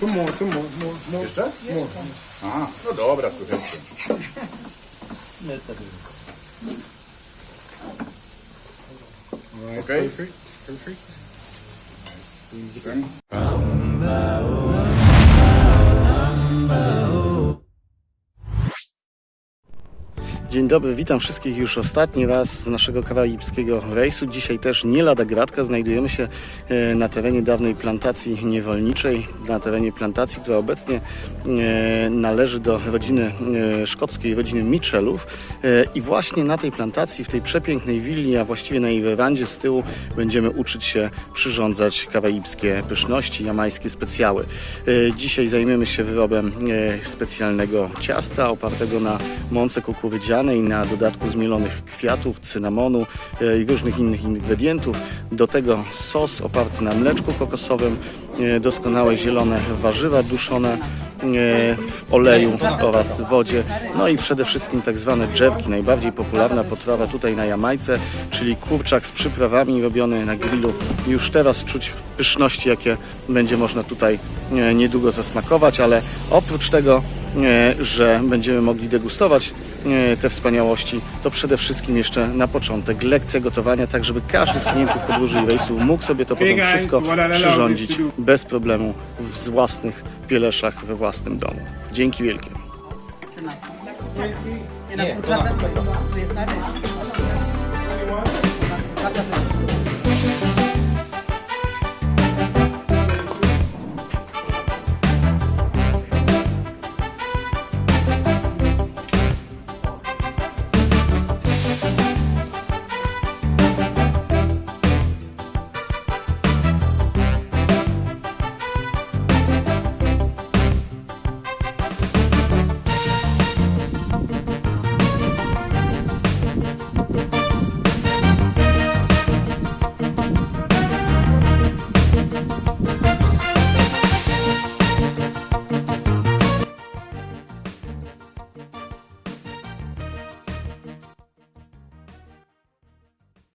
Some more, some more, more, more. Jeszcze? More. Aha, no dobra, słuchajcie. All right, Okay. perfect, perfect. Squeeze Dzień dobry, witam wszystkich już ostatni raz z naszego karaibskiego rejsu. Dzisiaj też nie lada gratka. Znajdujemy się e, na terenie dawnej plantacji niewolniczej, na terenie plantacji, która obecnie e, należy do rodziny e, szkockiej, rodziny Mitchellów. I właśnie na tej plantacji, w tej przepięknej willi, a właściwie na jej werandzie z tyłu będziemy uczyć się przyrządzać karaibskie pyszności, jamańskie specjały. Dzisiaj zajmiemy się wyrobem specjalnego ciasta opartego na mące kukurydzianej, na dodatku zmielonych kwiatów, cynamonu e, i różnych innych ingredientów. Do tego sos oparty na mleczku kokosowym, e, doskonałe zielone warzywa duszone e, w oleju oraz wodzie. No i przede wszystkim tak zwane dżerki, najbardziej popularna potrawa tutaj na Jamajce, czyli kurczak z przyprawami robiony na grillu. Już teraz czuć pyszności, jakie będzie można tutaj niedługo zasmakować, ale oprócz tego, że będziemy mogli degustować e, te wspaniałości, to przede wszystkim jeszcze na początek lekcja gotowania, tak żeby każdy z klientów podróży i rejsu mógł sobie to potem wszystko przyrządzić bez problemu w własnych pieleszach we własnym domu. Dzięki wielkie. Nie, na to jest na ryż.